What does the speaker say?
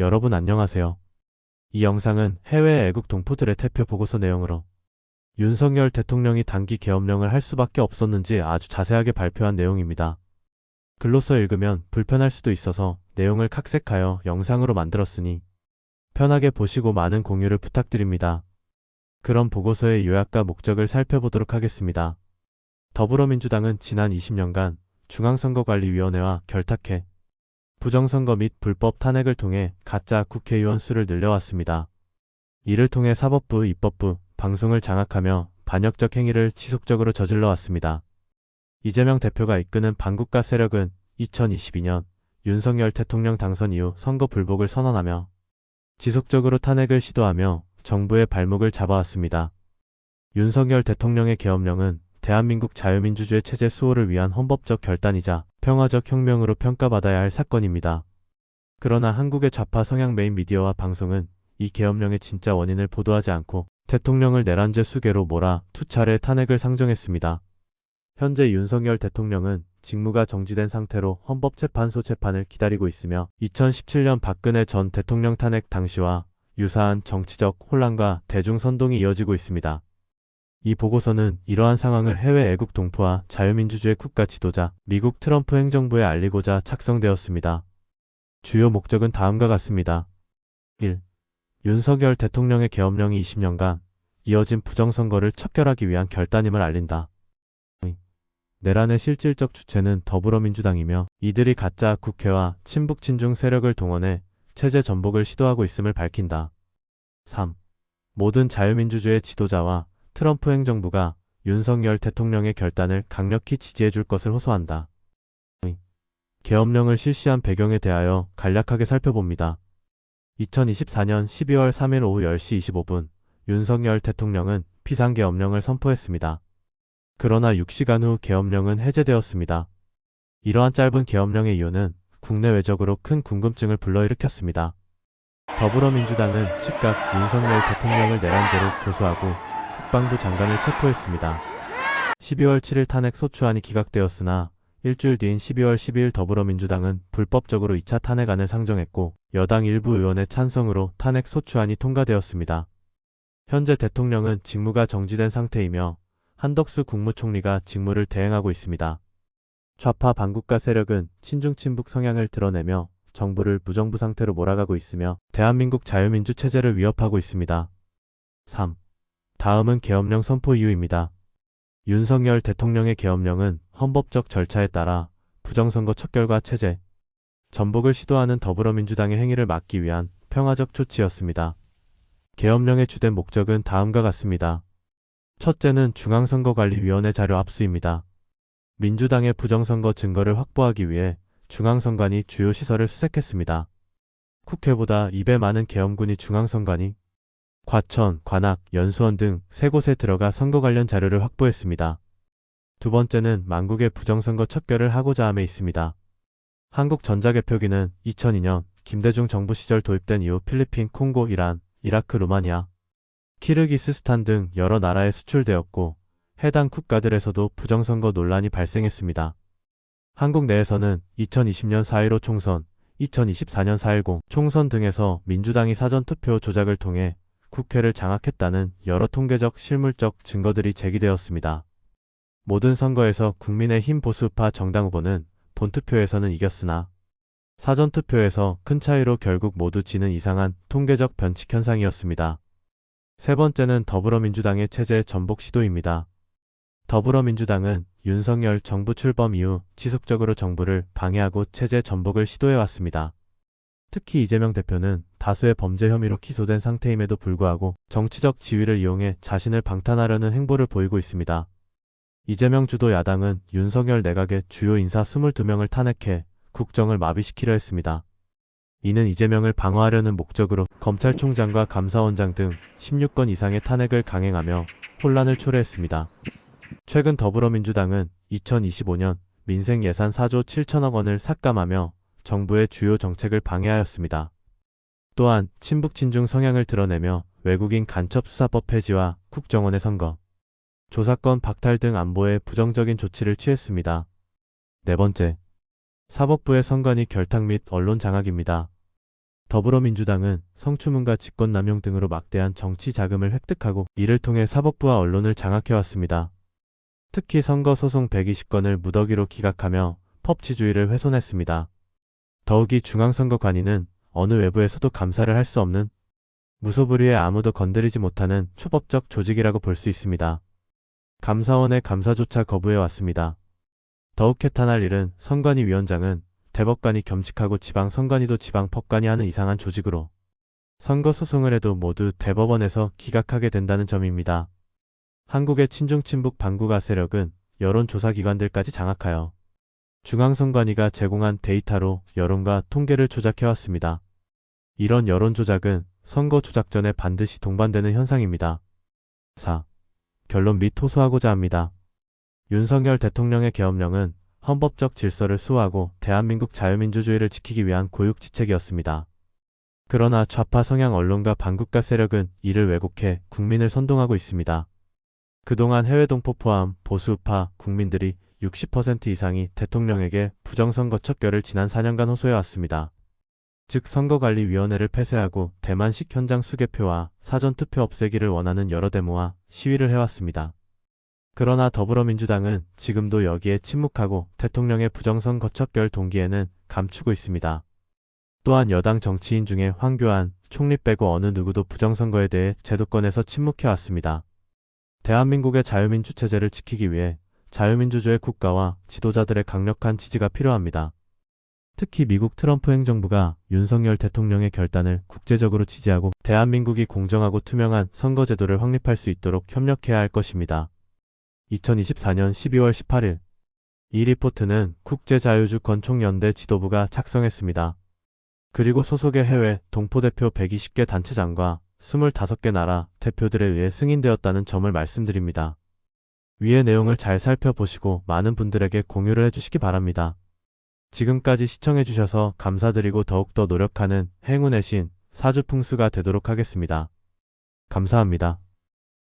여러분 안녕하세요. 이 영상은 해외 애국 동포들의 대표 보고서 내용으로 윤석열 대통령이 단기 계엄령을 할 수밖에 없었는지 아주 자세하게 발표한 내용입니다. 글로써 읽으면 불편할 수도 있어서 내용을 각색하여 영상으로 만들었으니 편하게 보시고 많은 공유를 부탁드립니다. 그럼 보고서의 요약과 목적을 살펴보도록 하겠습니다. 더불어민주당은 지난 20년간 중앙선거관리위원회와 결탁해 부정선거 및 불법 탄핵을 통해 가짜 국회의원 수를 늘려왔습니다. 이를 통해 사법부, 입법부, 방송을 장악하며 반역적 행위를 지속적으로 저질러 왔습니다. 이재명 대표가 이끄는 반국가 세력은 2022년 윤석열 대통령 당선 이후 선거 불복을 선언하며 지속적으로 탄핵을 시도하며 정부의 발목을 잡아왔습니다. 윤석열 대통령의 계엄령은 대한민국 자유민주주의 체제 수호를 위한 헌법적 결단이자 평화적 혁명으로 평가받아야 할 사건입니다. 그러나 한국의 좌파 성향 메인 미디어와 방송은 이 계엄령의 진짜 원인을 보도하지 않고 대통령을 내란죄 수개로 몰아 투차례 탄핵을 상정했습니다. 현재 윤석열 대통령은 직무가 정지된 상태로 헌법재판소 재판을 기다리고 있으며 2017년 박근혜 전 대통령 탄핵 당시와 유사한 정치적 혼란과 대중선동이 이어지고 있습니다. 이 보고서는 이러한 상황을 해외 애국 동포와 자유민주주의 국가 지도자 미국 트럼프 행정부에 알리고자 작성되었습니다. 주요 목적은 다음과 같습니다. 1. 윤석열 대통령의 계엄령이 20년간 이어진 부정선거를 척결하기 위한 결단임을 알린다. 2. 내란의 실질적 주체는 더불어민주당이며 이들이 가짜 국회와 친북 친중 세력을 동원해 체제 전복을 시도하고 있음을 밝힌다. 3. 모든 자유민주주의 지도자와 트럼프 행정부가 윤석열 대통령의 결단을 강력히 지지해 줄 것을 호소한다. 계엄령을 실시한 배경에 대하여 간략하게 살펴봅니다. 2024년 12월 3일 오후 10시 25분 윤석열 대통령은 비상계엄령을 선포했습니다. 그러나 6시간 후 계엄령은 해제되었습니다. 이러한 짧은 계엄령의 이유는 국내외적으로 큰 궁금증을 불러일으켰습니다. 더불어민주당은 즉각 윤석열 대통령을 내란죄로 고소하고 국방부 장관을 체포했습니다. 12월 7일 탄핵 소추안이 기각되었으나 일주일 뒤인 12월 12일 더불어민주당은 불법적으로 2차 탄핵안을 상정했고 여당 일부 의원의 찬성으로 탄핵 소추안이 통과되었습니다. 현재 대통령은 직무가 정지된 상태이며 한덕수 국무총리가 직무를 대행하고 있습니다. 좌파 반국가 세력은 친중 친북 성향을 드러내며 정부를 무정부 상태로 몰아가고 있으며 대한민국 자유민주 체제를 위협하고 있습니다. 3. 다음은 계엄령 선포 이유입니다. 윤석열 대통령의 계엄령은 헌법적 절차에 따라 부정선거 척결과 체제, 전복을 시도하는 더불어민주당의 행위를 막기 위한 평화적 조치였습니다. 계엄령의 주된 목적은 다음과 같습니다. 첫째는 중앙선거관리위원회 자료 압수입니다. 민주당의 부정선거 증거를 확보하기 위해 중앙선관위 주요 시설을 수색했습니다. 국회보다 2배 많은 계엄군이 중앙선관위, 과천, 관악, 연수원 등 세 곳에 들어가 선거 관련 자료를 확보했습니다. 두 번째는 만국의 부정선거 척결을 하고자 함에 있습니다. 한국전자개표기는 2002년 김대중 정부 시절 도입된 이후 필리핀, 콩고, 이란, 이라크, 루마니아, 키르기스스탄 등 여러 나라에 수출되었고 해당 국가들에서도 부정선거 논란이 발생했습니다. 한국 내에서는 2020년 4.15 총선, 2024년 4.10 총선 등에서 민주당이 사전투표 조작을 통해 국회를 장악했다는 여러 통계적 실물적 증거들이 제기되었습니다. 모든 선거에서 국민의힘 보수파 정당 후보는 본투표에서는 이겼으나 사전투표에서 큰 차이로 결국 모두 지는 이상한 통계적 변칙 현상이었습니다. 세 번째는 더불어민주당의 체제 전복 시도입니다. 더불어민주당은 윤석열 정부 출범 이후 지속적으로 정부를 방해하고 체제 전복을 시도해왔습니다. 특히 이재명 대표는 다수의 범죄 혐의로 기소된 상태임에도 불구하고 정치적 지위를 이용해 자신을 방탄하려는 행보를 보이고 있습니다. 이재명 주도 야당은 윤석열 내각의 주요 인사 22명을 탄핵해 국정을 마비시키려 했습니다. 이는 이재명을 방어하려는 목적으로 검찰총장과 감사원장 등 16건 이상의 탄핵을 강행하며 혼란을 초래했습니다. 최근 더불어민주당은 2025년 민생 예산 4조 7천억 원을 삭감하며 정부의 주요 정책을 방해하였습니다. 또한 친북 친중 성향을 드러내며 외국인 간첩 수사법 폐지와 국정원의 선거, 조사권 박탈 등 안보에 부정적인 조치를 취했습니다. 네 번째, 사법부의 선관위 결탁 및 언론 장악입니다. 더불어민주당은 성추문과 직권남용 등으로 막대한 정치 자금을 획득하고 이를 통해 사법부와 언론을 장악해왔습니다. 특히 선거 소송 120건을 무더기로 기각하며 법치주의를 훼손했습니다. 더욱이 중앙선거관위는 어느 외부에서도 감사를 할 수 없는 무소불위에 아무도 건드리지 못하는 초법적 조직이라고 볼 수 있습니다. 감사원의 감사조차 거부해왔습니다. 더욱 해탄할 일은 선관위 위원장은 대법관이 겸직하고 지방 선관위도 지방 법관이 하는 이상한 조직으로 선거 소송을 해도 모두 대법원에서 기각하게 된다는 점입니다. 한국의 친중 친북 반국가 세력은 여론조사기관들까지 장악하여 중앙선관위가 제공한 데이터로 여론과 통계를 조작해왔습니다. 이런 여론 조작은 선거 조작 전에 반드시 동반되는 현상입니다. 4. 결론 및 호소하고자 합니다. 윤석열 대통령의 계엄령은 헌법적 질서를 수호하고 대한민국 자유민주주의를 지키기 위한 고육지책이었습니다. 그러나 좌파 성향 언론과 반국가 세력은 이를 왜곡해 국민을 선동하고 있습니다. 그동안 해외 동포 포함 보수우파 국민들이 60% 이상이 대통령에게 부정선거 척결을 지난 4년간 호소해왔습니다. 즉 선거관리위원회를 폐쇄하고 대만식 현장 수개표와 사전투표 없애기를 원하는 여러 데모와 시위를 해왔습니다. 그러나 더불어민주당은 지금도 여기에 침묵하고 대통령의 부정선거 척결 동기에는 감추고 있습니다. 또한 여당 정치인 중에 황교안, 총리 빼고 어느 누구도 부정선거에 대해 제도권에서 침묵해왔습니다. 대한민국의 자유민주 체제를 지키기 위해 자유민주주의 국가와 지도자들의 강력한 지지가 필요합니다. 특히 미국 트럼프 행정부가 윤석열 대통령의 결단을 국제적으로 지지하고 대한민국이 공정하고 투명한 선거제도를 확립할 수 있도록 협력해야 할 것입니다. 2024년 12월 18일 이 리포트는 국제자유주권총연대 지도부가 작성했습니다. 그리고 소속의 해외 동포대표 120개 단체장과 25개 나라 대표들에 의해 승인되었다는 점을 말씀드립니다. 위의 내용을 잘 살펴보시고 많은 분들에게 공유를 해주시기 바랍니다. 지금까지 시청해주셔서 감사드리고 더욱더 노력하는 행운의 신 사주풍수가 되도록 하겠습니다. 감사합니다.